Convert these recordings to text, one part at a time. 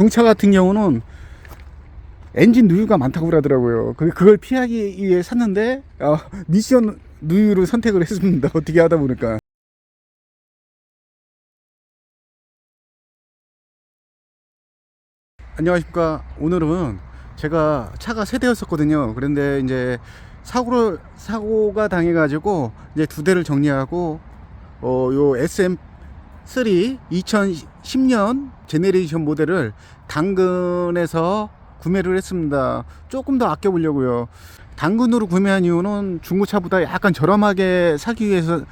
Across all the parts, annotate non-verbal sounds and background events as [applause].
경차 같은 경우는 엔진 누유가 많다고 그러더라고요. 그- 그걸 피하기 위해 샀는데 어, 미션 누유를 선택을 했습니다. [laughs] 어떻게 하다 보니까. 안녕하십니까. 오늘은 제가 차가 세 대였었거든요. 그런데 이제 사고를 사고가 당해가지고 이제 두 대를 정리하고 어요 SM3 2010년 제네레이션 모델을 당근에서 구매를 했습니다. 조금 더 아껴보려고요. 당근으로 구매한 이유는 중고차보다 약간 저렴하게 사기 위해서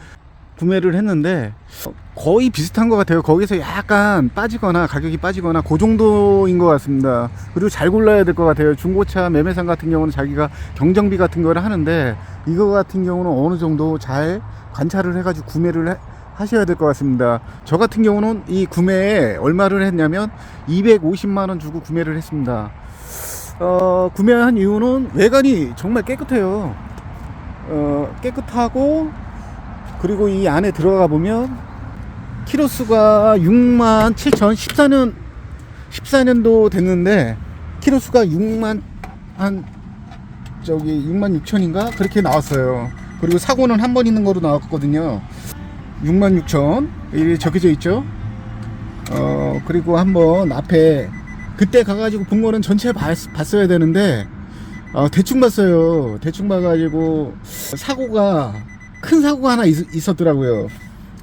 구매를 했는데 어, 거의 비슷한 것 같아요. 거기서 약간 빠지거나 가격이 빠지거나 그 정도인 것 같습니다. 그리고 잘 골라야 될 것 같아요. 중고차 매매상 같은 경우는 자기가 경정비 같은 거를 하는데 이거 같은 경우는 어느 정도 잘 관찰을 해가지고 구매를 해- 하셔야 될 것 같습니다. 저 같은 경우는 이 구매에 얼마를 했냐면 250만 원 주고 구매를 했습니다. 어, 구매한 이유는 외관이 정말 깨끗해요. 어, 깨끗하고 그리고 이 안에 들어가 보면 키로수가 6만 7천 14년 14년도 됐는데 키로수가 6만 한 저기 6만 6천인가 그렇게 나왔어요. 그리고 사고는 한 번 있는 거로 나왔거든요. 6만 6천 이렇게 적혀져 있죠. 어 그리고 한번 앞에 그때 가가지고 본 거는 전체 봤, 봤어야 되는데 어, 대충 봤어요. 대충 봐가지고 사고가 큰 사고가 하나 있, 었더라고요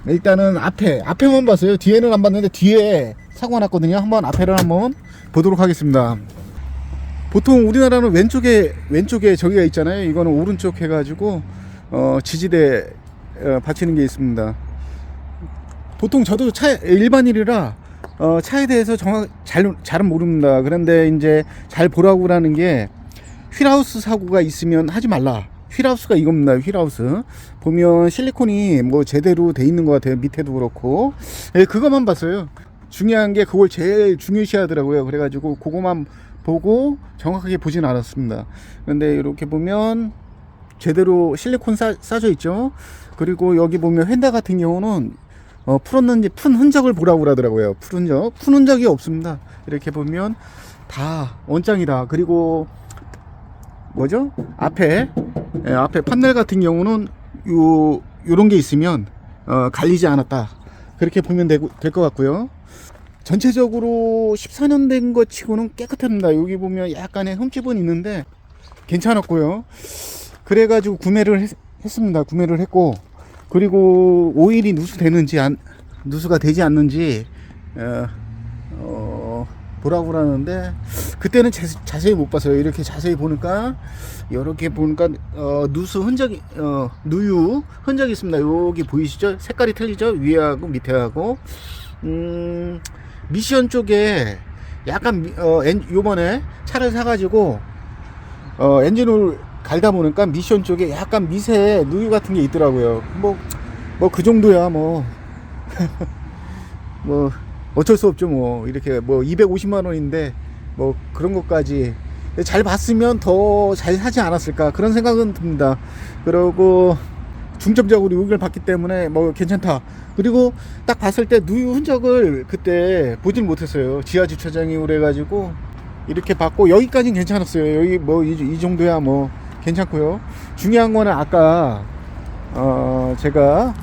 일단은 앞에 앞에만 봤어요. 뒤에는 안 봤는데 뒤에 사고가 났거든요. 한번 앞에를 한번 보도록 하겠습니다. 보통 우리나라는 왼쪽에 왼쪽에 저기가 있잖아요. 이거는 오른쪽 해가지고 어, 지지대 어, 받치는 게 있습니다. 보통 저도 차 일반인이라 어, 차에 대해서 정확 잘 잘은 모릅니다. 그런데 이제 잘 보라고라는 게 휠하우스 사고가 있으면 하지 말라. 휠하우스가 이겁니다. 휠하우스 보면 실리콘이 뭐 제대로 돼 있는 것 같아요. 밑에도 그렇고 예, 그것만 봤어요. 중요한 게 그걸 제일 중요시하더라고요. 그래가지고 그거만 보고 정확하게 보진 않았습니다. 그런데 이렇게 보면 제대로 실리콘 싸, 싸져 있죠. 그리고 여기 보면 휀다 같은 경우는 어, 풀었는지 푼 흔적을 보라고 그러더라고요. 푼 흔적, 푼 흔적이 없습니다. 이렇게 보면 다 원장이다. 그리고 뭐죠? 앞에 예, 앞에 판넬 같은 경우는 요 요런 게 있으면 어, 갈리지 않았다. 그렇게 보면 될 것 같고요. 전체적으로 14년 된 것 치고는 깨끗합니다. 여기 보면 약간의 흠집은 있는데 괜찮았고요. 그래가지고 구매를 했, 했습니다. 구매를 했고 그리고 오일이 누수되는지 안, 누수가 되지 않는지 어, 어, 보라고 그러는데 그때는 자, 세히못 봤어요. 이렇게 자세히 보니까 이렇게 보니까 어, 누수 흔적이 어, 누유 흔적이 있습니다. 여기 보이시죠? 색깔이 틀리죠? 위하고 밑에하고 음, 미션 쪽에 약간 미- 어, 엔, 요번에 차를 사가지고 어, 엔진을 갈다 보니까 미션 쪽에 약간 미세 누유 같은 게 있더라고요. 뭐, 뭐 그 정도야 뭐. [laughs] 뭐, 어쩔 수 없죠 뭐. 이렇게 뭐 250만 원인데 뭐 그런 것까지 잘 봤으면 더 잘 하지 않았을까 그런 생각은 듭니다. 그러고 중점적으로 여기를 봤기 때문에 뭐 괜찮다. 그리고 딱 봤을 때 누유 흔적을 그때 보질 못했어요. 지하 주차장이 그래가지고 이렇게 봤고 여기까지는 괜찮았어요. 여기 뭐 이 정도야 뭐 괜찮고요. 중요한 거는 아까 어 제가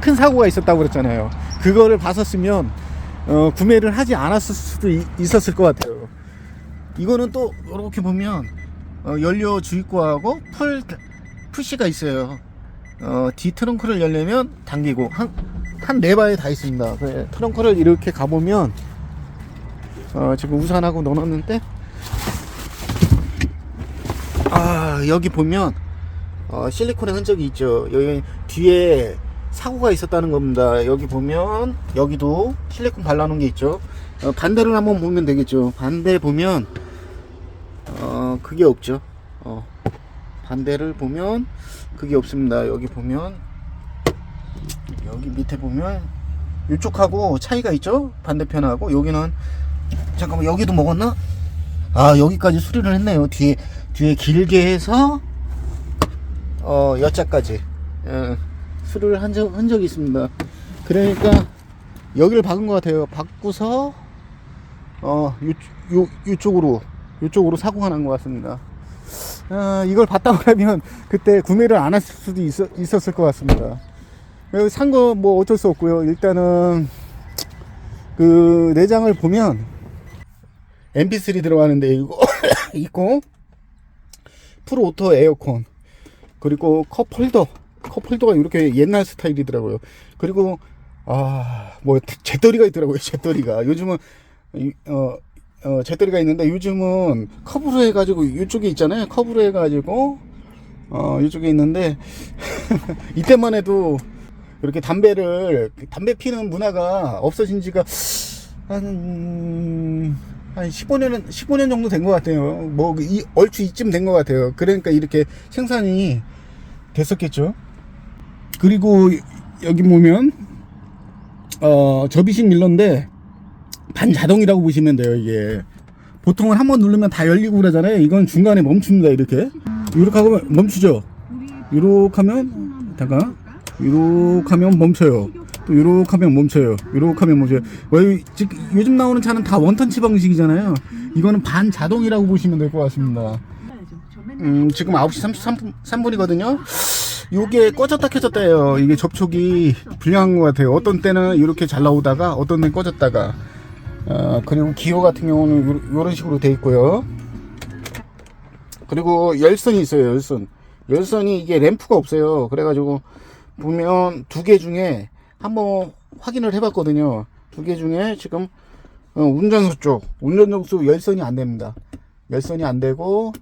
큰 사고가 있었다고 그랬잖아요. 그거를 봤었으면 어 구매를 하지 않았을 수도 이- 있었을 것 같아요. 이거는 또 이렇게 보면 어 연료 주입구하고 풀 푸시가 있어요. 어, 뒤 트렁크를 열려면 당기고 한 한 네 바에 다 있습니다. 그래, 트렁크를 이렇게 가보면 어, 지금 우산하고 넣어놨는데 아 여기 보면 어, 실리콘의 흔적이 있죠. 여기 뒤에 사고가 있었다는 겁니다. 여기 보면 여기도 실리콘 발라놓은 게 있죠. 어, 반대를 한번 보면 되겠죠. 반대 보면 어 그게 없죠. 어, 반대를 보면 그게 없습니다. 여기 보면 여기 밑에 보면 이쪽하고 차이가 있죠? 반대편하고 여기는 잠깐만 여기도 먹었나? 아 여기까지 수리를 했네요. 뒤에 뒤에 길게 해서 어 여자까지 예, 수리를 한 적, 흔적이 있습니다. 그러니까 여기를 박은 것 같아요. 박고서 어, 요, 요, 요쪽으로, 요쪽으로 사고가 난 것 같습니다. 아, 이걸 봤다고 [laughs] 하면 그때 구매를 안 했을 수도 있어, 있었을 것 같습니다. 산 거 뭐 어쩔 수 없고요. 일단은 그 내장을 보면 MP3 들어가는데 이거 [coughs] 있고 프로 오토 에어컨 그리고 컵 홀더 컵 홀더가 이렇게 옛날 스타일이더라고요. 그리고 아뭐 재떨이가 있더라고요. 재떨이가 요즘은 이- 어, 어 재떨이가 있는데 요즘은 컵으로 해가지고 이쪽에 있잖아요. 컵으로 해가지고 어 이쪽에 있는데 [laughs] 이때만 해도 이렇게 담배를 담배 피는 문화가 없어진 지가 한, 한 15년, 15년 정도 된 것 같아요. 뭐, 이, 얼추 이쯤 된 것 같아요. 그러니까 이렇게 생산이 됐었겠죠. 그리고 여기 보면, 어, 접이식 밀러인데, 반자동이라고 보시면 돼요, 이게. 보통은 한 번 누르면 다 열리고 그러잖아요. 이건 중간에 멈춥니다, 이렇게. 이렇게 하면 멈추죠. 이렇게 하면, 잠깐. 이렇게 하면 멈춰요. 또 이렇게 하면 멈춰요. 이렇게 하면 멈춰요. 왜, 지금 요즘 나오는 차는 다 원턴치 방식이잖아요. 이거는 반자동이라고 보시면 될 것 같습니다. 음, 지금 9시 33분이거든요. 요게 꺼졌다 켜졌다 해요. 이게 접촉이 불량한 것 같아요. 어떤 때는 이렇게 잘 나오다가 어떤 때는 꺼졌다가. 어, 그리고 기호 같은 경우는 요, 요런 식으로 돼 있고요. 그리고 열선이 있어요, 열선. 열선이 이게 램프가 없어요. 그래가지고 보면 두 개 중에 한번 확인을 해봤거든요. 두 개 중에 지금 어, 운전석 쪽, 운전석 쪽 열선이 안 됩니다. 열선이 안 되고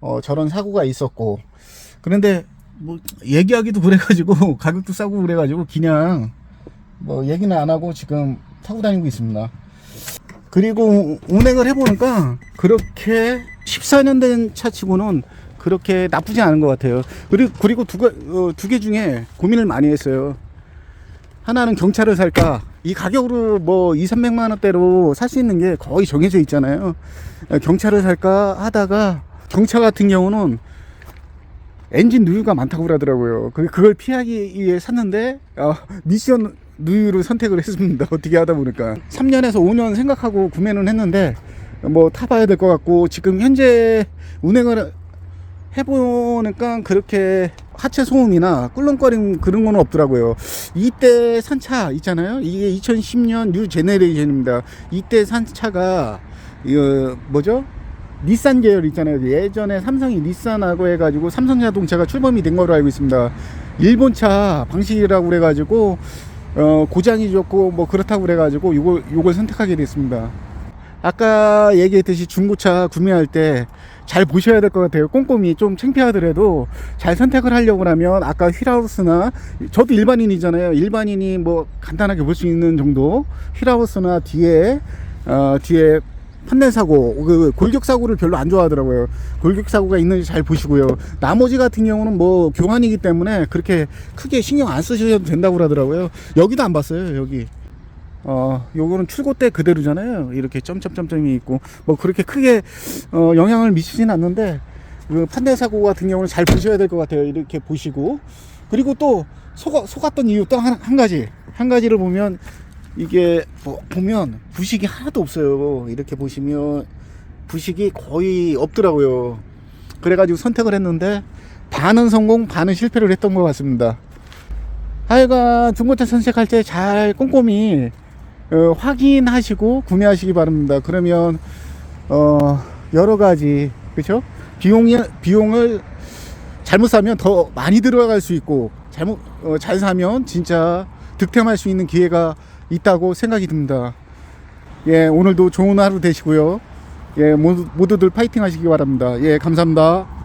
어, 저런 사고가 있었고 그런데 뭐 얘기하기도 그래가지고 [laughs] 가격도 싸고 그래가지고 그냥 뭐 얘기는 안 하고 지금 타고 다니고 있습니다. 그리고 운행을 해보니까 그렇게 14년 된 차치고는 그렇게 나쁘지 않은 것 같아요. 그리고 그리고 두, 가- 어, 두 개 중에 고민을 많이 했어요. 하나는 경차를 살까? 이 가격으로 뭐 2, 300만 원대로 살 수 있는 게 거의 정해져 있잖아요. 어, 경차를 살까 하다가 경차 같은 경우는 엔진 누유가 많다고 그러더라고요. 그- 그걸 피하기 위해 샀는데 어, 미션 누유를 선택을 했습니다. [laughs] 어떻게 하다 보니까 3년에서 5년 생각하고 구매는 했는데 뭐 타봐야 될 것 같고 지금 현재 운행을 해보니까 그렇게 하체 소음이나 꿀렁거림 그런 거는 없더라고요. 이때 산 차 있잖아요. 이게 2010년 뉴 제네레이션입니다. 이때 산 차가 이거 뭐죠? 닛산 계열 있잖아요. 예전에 삼성이 닛산하고 해가지고 삼성자동차가 출범이 된 거로 알고 있습니다. 일본 차 방식이라고 그래가지고 어, 고장이 좋고 뭐 그렇다고 그래가지고 요걸 요걸 선택하게 됐습니다. 아까 얘기했듯이 중고차 구매할 때 잘 보셔야 될 것 같아요. 꼼꼼히 좀 창피하더라도 잘 선택을 하려고 하면 아까 휠하우스나 저도 일반인이잖아요. 일반인이 뭐 간단하게 볼 수 있는 정도 휠하우스나 뒤에 어, 뒤에 판넬 사고 그 골격 사고를 별로 안 좋아하더라고요. 골격 사고가 있는지 잘 보시고요. 나머지 같은 경우는 뭐 교환이기 때문에 그렇게 크게 신경 안 쓰셔도 된다고 그러더라고요. 여기도 안 봤어요. 여기. 어, 요거는 출고 때 그대로잖아요. 이렇게 점점점점이 있고, 뭐 그렇게 크게, 어, 영향을 미치진 않는데, 그 판넬 사고 같은 경우는 잘 보셔야 될 것 같아요. 이렇게 보시고. 그리고 또, 속아, 속았던 이유 또 한, 한 가지. 한 가지를 보면, 이게, 뭐, 보면, 부식이 하나도 없어요. 이렇게 보시면, 부식이 거의 없더라고요. 그래가지고 선택을 했는데, 반은 성공, 반은 실패를 했던 것 같습니다. 하여간 중고차 선택할 때 잘 꼼꼼히 어, 확인하시고 구매하시기 바랍니다. 그러면 어, 여러 가지 그렇죠? 비용이 비용을 잘못 사면 더 많이 들어갈 수 있고 잘못 어, 잘 사면 진짜 득템할 수 있는 기회가 있다고 생각이 듭니다. 예, 오늘도 좋은 하루 되시고요. 예, 모두, 모두들 파이팅 하시기 바랍니다. 예, 감사합니다.